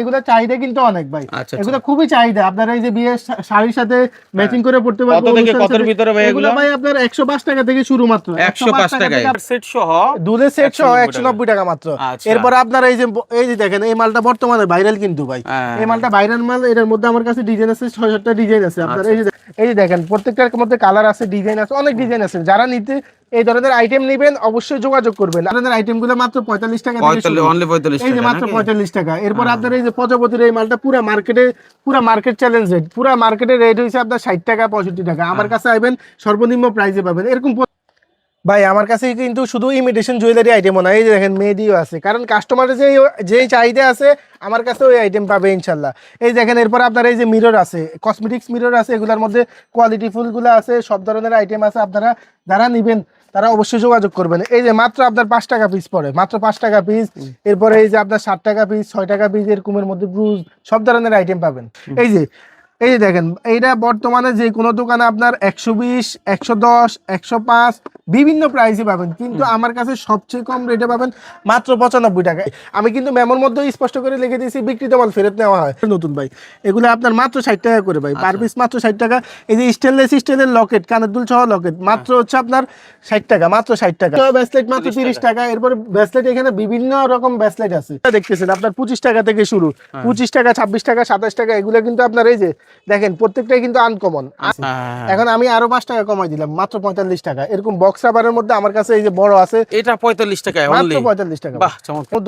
এগুলো চাহিদা কিন্তু অনেক ভাই। আচ্ছা এগুলো খুবই চাহিদা। আপনারা এই যে বিয়ের শাড়ির সাথে ম্যাচিং করে পড়তে পারবেন কত থেকে কতর ভিতরে ভাই এগুলো এগুলো? ভাই আপনার একশো পাঁচ টাকা থেকে শুরু মাত্র। একশো পাঁচ সেট সহ সেট সহ 190 একশো নব্বই টাকা মাত্র। আচ্ছা। এরপর আপনার এই যে এই যে দেখেন এই মালটা বর্তমানে ভাইরাল কিন্তু ভাই। হ্যাঁ। এই মালটা ভাইরাল মাল এটার মধ্যে আমার কাছে ডিজাইন আছে ছয় সাতটা ডিজাইন আছে। আপনার এই যে এই যে দেখেন প্রত্যেকটার মধ্যে কালার আছে ডিজাইন আছে অনেক ডিজাইন আছে। যারা নিতে এই ধরনের আইটেম নেবেন অবশ্যই যোগাযোগ করবেন। ধরনের আইটেমগুলো মাত্র পঁয়তাল্লিশ টাকা পঁয়তাল্লিশ অনলি পঁয়তাল্লিশ এই যে মাত্র পঁয়তাল্লিশ টাকা। এরপর আপনার এই যে প্রজাপতির এই মালটা পুরো মার্কেটে পুরো মার্কেট চ্যালেঞ্জ রেট পুরো মার্কেটের রেট হয়েছে আপনার ষাট টাকা পঁয়ষট্টি টাকা। আমার কাছে আইবেন সর্বনিম্ন প্রাইসে পাবেন। এরকম ভাই আমার কাছে কিন্তু শুধু ইমিটেশন জুয়েলারি আইটেমও না। এই যে দেখেন মেহেদিও আছে। কারণ কাস্টমারের যে যেই চাহিদা আছে আমার কাছে ওই আইটেম পাবে ইনশাল্লাহ। এই দেখেন এরপর আপনার এই যে মিরর আছে কসমেটিক্স মিরর আছে এগুলোর মধ্যে কোয়ালিটি ফুলগুলো আছে সব ধরনের আইটেম আছে। আপনারা যারা নিবেন তারা অবশ্যই যোগাযোগ করবেন। এই যে মাত্র আপনার পাঁচ টাকা পিস পড়ে মাত্র পাঁচ টাকা পিস এরপরে এই যে আপনার ষাট টাকা পিস ছয় টাকা পিস এরকমের মধ্যে ব্রুজ সব ধরনের আইটেম পাবেন। এই যে এই যে দেখেন এইটা বর্তমানে যে কোনো দোকানে আপনার একশো বিশ একশো দশ একশো পাঁচ বিভিন্ন প্রাইসে পাবেন। কিন্তু আমার কাছে সবচেয়ে কম রেটে পাবেন মাত্র পঁচানব্বই টাকায়। আমি কিন্তু মেমোর মধ্যে স্পষ্ট করে লিখে দিয়েছি বিক্রিত মাল ফেরত নেওয়া হয়। নতুন ভাই এগুলো আপনার মাত্র ষাট টাকা করে ভাই পার পিস মাত্র ষাট টাকা। এই যে স্টেনলেস স্টিলের লকেট কানের দুল সহ লকেট মাত্র হচ্ছে আপনার ষাট টাকা মাত্র ষাট টাকা। ব্যাসলেট মাত্র তিরিশ টাকা। এরপর ব্যাসলেট এখানে বিভিন্ন রকম ব্যাসলেট আছে। দেখতেছেন আপনার পঁচিশ টাকা থেকে শুরু। পঁচিশ টাকা ছাব্বিশ টাকা সাতাশ টাকা এগুলো কিন্তু আপনার এই যে দেখেন প্রত্যেকটাই কিন্তু আনকমন হ্যাঁ। এখন আমি আরও পাঁচ টাকা কমাই দিলাম মাত্র পঁয়তাল্লিশ টাকা। এরকম বক্স রাবারের মধ্যে আমার কাছে এই যে বড় আছে এটা পঁয়তাল্লিশ টাকায় মাত্র পঁয়তাল্লিশ টাকা।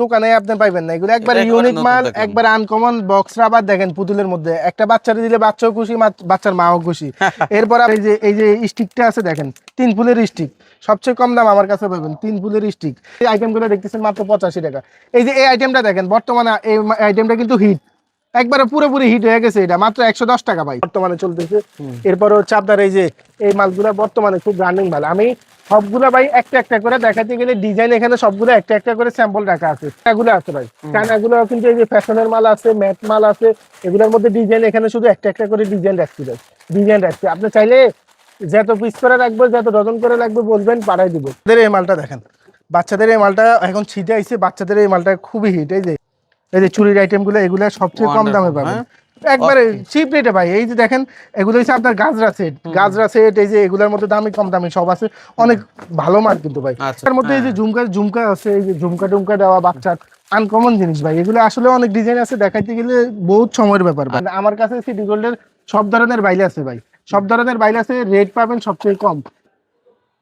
দোকানে আপনি পাইবেন না। এগুলো একবার ইউনিক মাল একবার আনকমন বক্স রাবার দেখেন পুতুলের মধ্যে। একটা বাচ্চারে দিলে বাচ্চাও খুশি বাচ্চার মাও খুশি। এরপর আর এই যে এই যে স্টিকটা আছে দেখেন তিন ফুলের স্টিক সবচেয়ে কম দাম আমার কাছে পাবেন তিন ফুলের স্টিক এই আইটেমগুলো দেখতেছেন মাত্র পঁচাশি টাকা। এই যে এই আইটেমটা দেখেন বর্তমানে এই আইটেমটা কিন্তু হিট একবারে পুরোপুরি হিট হয়ে গেছে এটা। মাত্র একশো দশ টাকা ভাই। বর্তমানে চলতেছে। এরপর হচ্ছে আপনার এই যে এই মালগুলো বর্তমানে খুব রানিং মাল আমি সবগুলো ভাই একটা একটা করে দেখাতে গেলে ডিজাইন এখানে সবগুলো একটা একটা করে স্যাম্পল রাখা আছে। এগুলো আছে ভাই। কারণ এগুলো কিন্তু এই যে ফ্যাশনের মাল আছে ম্যাট মাল আছে এগুলোর মধ্যে ডিজাইন এখানে শুধু একটা একটা করে ডিজাইন রাখছি ভাই। ডিজাইন রাখছি। আপনি চাইলে যত পিস করে রাখব যত ডজন করে লাগবে বলবেন পাঠাই দিব। এই মালটা দেখেন। বাচ্চাদের এই মালটা এখন ছিটে আইছে বাচ্চাদের এই মালটা খুবই হিট এই যে। এই যে চুরির আইটেমগুলো এগুলো সবচেয়ে কম দামে পাবেন। হ্যাঁ? একবারে চিপ রেটে ভাই এই যে দেখেন এগুলো হচ্ছে আপনার গাজরা সেট গাজরা সেট এই যে এগুলোর মধ্যে দামি কম দামি সব আছে। অনেক ভালো মাল কিন্তু ভাই। আচ্ছা, তার মধ্যে এই যে ঝুমকা ঝুমকা আছে এই যে ঝুমকা টুমকা দেওয়া বাচ্চার আনকমন জিনিস ভাই। এগুলো আসলে অনেক ডিজাইন আছে দেখাইতে গেলে বহুত সময়ের ব্যাপার ভাই। আমার কাছে সিটি গোল্ডের সব ধরনের বাইলে আছে ভাই। সব ধরনের বাইলে আছে রেট পাবেন সবচেয়ে কম।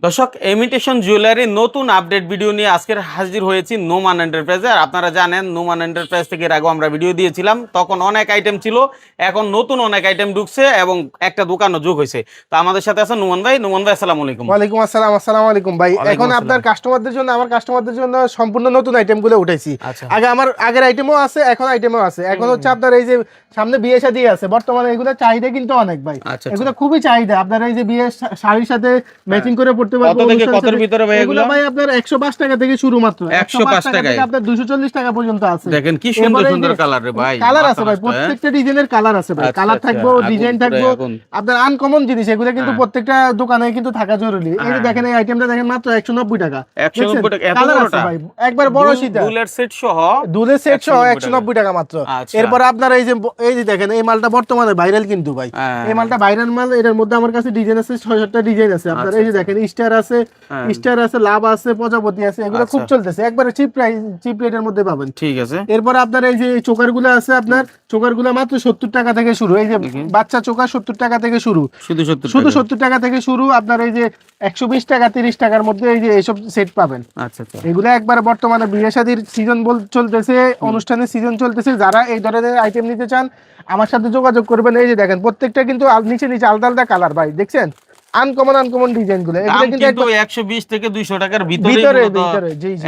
দর্শক ইমিটেশন জুয়েলারি নতুন আপডেট ভিডিও নিয়ে আজকের হাজির হয়েছি নোমান এন্টারপ্রাইজে আর আপনারা জানেন নোমান এন্টারপ্রাইজ থেকে এর আগেও আমরা ভিডিও দিয়েছিলাম। তখন অনেক আইটেম ছিল এখন নতুন অনেক আইটেম ঢুকছে এবং একটা দোকানও যোগ হয়েছে। তো আমাদের সাথে আছে নোমান ভাই। নোমান ভাই আসসালামু আলাইকুম। ওয়ালাইকুম আসসালাম আসসালামু আলাইকুম ভাই। এখন আপনার। কাস্টমারদের জন্য আমার কাস্টমারদের জন্য সম্পূর্ণ নতুন আইটেমগুলো উঠাইছি। আচ্ছা। আগে আমার আগের আইটেমও আছে এখন আইটেমও আছে। এখন হচ্ছে আপনার এই যে সামনে বিয়ে শাদী আছে বর্তমানে এগুলো চাহিদা কিন্তু অনেক ভাই। আচ্ছা এগুলো খুবই চাহিদা। আপনার এই যে বিয়ে শাড়ির সাথে ম্যাচিং করে পড়তে কত থেকে কতর ভিতরে ভাই এগুলো এগুলো? ভাই আপনার একশো পাঁচ টাকা থেকে শুরু মাত্র। 105 টাকা থেকে আপনার দুশো চল্লিশ টাকা পর্যন্ত আছে। দেখেন কি সুন্দর সুন্দর কালার রে ভাই কালার আছে ভাই মাথা নষ্ট? প্রত্যেকটা ডিজাইনের কালার আছে ভাই। কালার থাকব ডিজাইন থাকব আপনার আনকমন জিনিস এগুলো কিন্তু হ্যাঁ। প্রত্যেকটা দোকানে কিন্তু থাকা জরুরি। এই যে হ্যাঁ। দেখেন এই আইটেমটা দেখেন মাত্র একশো নব্বই টাকা। 190 টাকা, এত বড়টা? ভাই। একবার বড় দুলের সেট সহ দুধের সেট সহ 190 একশো নব্বই টাকা মাত্র। আচ্ছা। এরপর আপনার এই যে এই যে দেখেন এই মালটা বর্তমানে ভাইরাল কিন্তু ভাই। হ্যাঁ। এই মালটা ভাইরাল মাল এটার মধ্যে আমার কাছে ডিজাইন আছে ছয় সাতটা ডিজাইন আছে। আপনার আচ্ছা, এই যে দেখেন স্টার আছে হ্যাঁ। স্টার আছে লাভ আছে প্রজাপতি আছে এগুলো খুব আচ্ছা। চলতেছে। একবারে চিপ প্রাইস চিপ রেটের মধ্যে পাবেন। ঠিক আছে। এরপর আপনার এই যে চোকারগুলো আছে আপনার চোকারগুলো মাত্র সত্তর টাকা থেকে শুরু। এই যে বাচ্চা চোকার সত্তর টাকা থেকে শুরু। শুধু সত্তর শুধু টাকা। সত্তর টাকা থেকে শুরু আপনার এই যে একশো বিশ টাকা তিরিশ টাকার মধ্যে এই যে এইসব সেট পাবেন। আচ্ছা আচ্ছা। এগুলো একবার বর্তমানে বিয়ে শাদির সিজন বল চলতেছে অনুষ্ঠানের সিজন চলতেছে। যারা এই ধরনের আইটেম নিতে চান আমার সাথে যোগাযোগ করবেন। এই যে দেখেন প্রত্যেকটা কিন্তু নিচে নিচে আলাদা আলাদা কালার ভাই দেখছেন? আনকমন আনকমন ডিজাইনগুলো। কিন্তু কিন্তু একবার- একশো বিশ থেকে দুইশো টাকার ভিতরে ভিতরে জি জি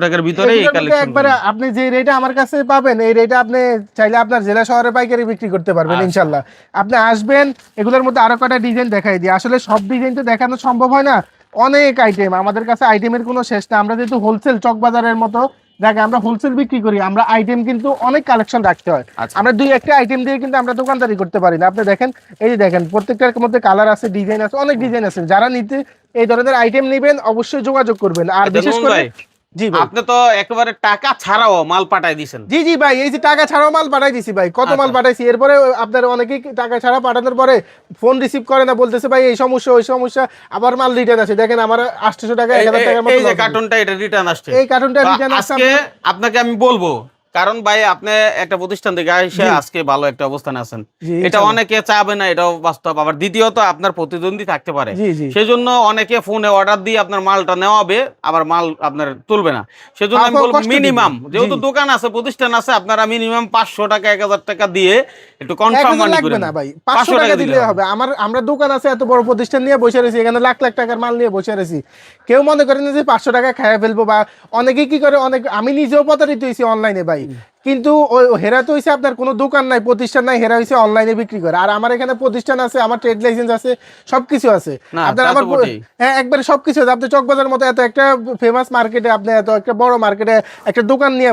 টাকার ভিতরে এই কালেকশন একবারে আপনি যে রেটে আমার কাছে পাবেন এই রেটে আপনি চাইলে আপনার জেলা শহরে পাইকারি বিক্রি করতে পারবেন আচ্ছা। ইনশাল্লাহ আপনি আসবেন এগুলোর মধ্যে আরও কটা ডিজাইন দেখাই দিই। আসলে সব ডিজাইন তো দেখানো সম্ভব হয় না। অনেক আইটেম আমাদের কাছে আইটেমের কোনো শেষ না আমরা যেহেতু হোলসেল চক বাজারের মতো দেখে আমরা হোলসেল বিক্রি করি আমরা আইটেম কিন্তু অনেক কালেকশন রাখতে হয়। আচ্ছা। আমরা দুই একটা আইটেম দিয়ে কিন্তু আমরা দোকানদারি করতে পারি না। আপনি দেখেন এই যে দেখেন প্রত্যেকটার মধ্যে কালার আছে ডিজাইন আছে অনেক ডিজাইন আছে। যারা নিতে এই ধরনের আইটেম নেবেন অবশ্যই যোগাযোগ করবেন। আর আচ্ছা, বিশেষ করে জি ভাই। আপনি তো একেবারে টাকা ছাড়াও মাল পাঠাই জি জি ভাই এই যে টাকা ছাড়াও মাল পাঠাই দিছি ভাই। কত মাল আচ্ছা। পাঠাইছি? এরপরে আপনার অনেকেই টাকা ছাড়া পাঠানোর পরে ফোন রিসিভ করে না বলতেছে ভাই এই সমস্যা ওই সমস্যা। আবার মাল রিটার্ন আছে দেখেন আমার আটশো টাকা এক এই- হাজার এই- টাকার মতো এই যে কার্টুনটা এটা রিটার্ন আসছে। এই কার্টুনটা রিটার্ন আসছে আপনাকে আমি বলব কারণ ভাই আপনি একটা প্রতিষ্ঠান থেকে এসে আজকে ভালো একটা অবস্থানে আছেন। এটা অনেকে চাবে না এটাও বাস্তব। আবার দ্বিতীয়ত আপনার প্রতিদ্বন্দ্বী থাকতে পারে। জি জি। সেজন্য অনেকে ফোনে অর্ডার দিয়ে আপনার মালটা নেওয়া হবে আবার মাল আপনার তুলবে না। সেজন্য আমি বলব মিনিমাম যেহেতু দোকান আছে প্রতিষ্ঠান আছে আপনারা মিনিমাম পাঁচশো টাকা এক হাজার টাকা দিয়ে একটু কনফার্ম মানি করে না ভাই। পাঁচশো টাকা দিলে হবে। আমার আমরা দোকান আছে এত বড় প্রতিষ্ঠান নিয়ে বসে রয়েছি এখানে লাখ লাখ টাকার মাল নিয়ে বসে রয়েছি। কেউ মনে করে না যে পাঁচশো টাকা খাইয়া ফেলব বা অনেকে কি করে অনেক আমি নিজেও প্রতারিত হয়েছি অনলাইনে ভাই। কিন্তু ওই হেরা তো হয়েছে আপনার কোনো দোকান নাই প্রতিষ্ঠান নাই হেরা হয়েছে অনলাইনে বিক্রি করে। আর আমার এখানে প্রতিষ্ঠান আছে আমার ট্রেড লাইসেন্স আছে সবকিছু আছে। আপনার আমার। হ্যাঁ একবারে সবকিছু আছে। আপনি চকবাজার মতো এত একটা ফেমাস মার্কেটে আপনি এত একটা বড় মার্কেটে একটা দোকান নিয়ে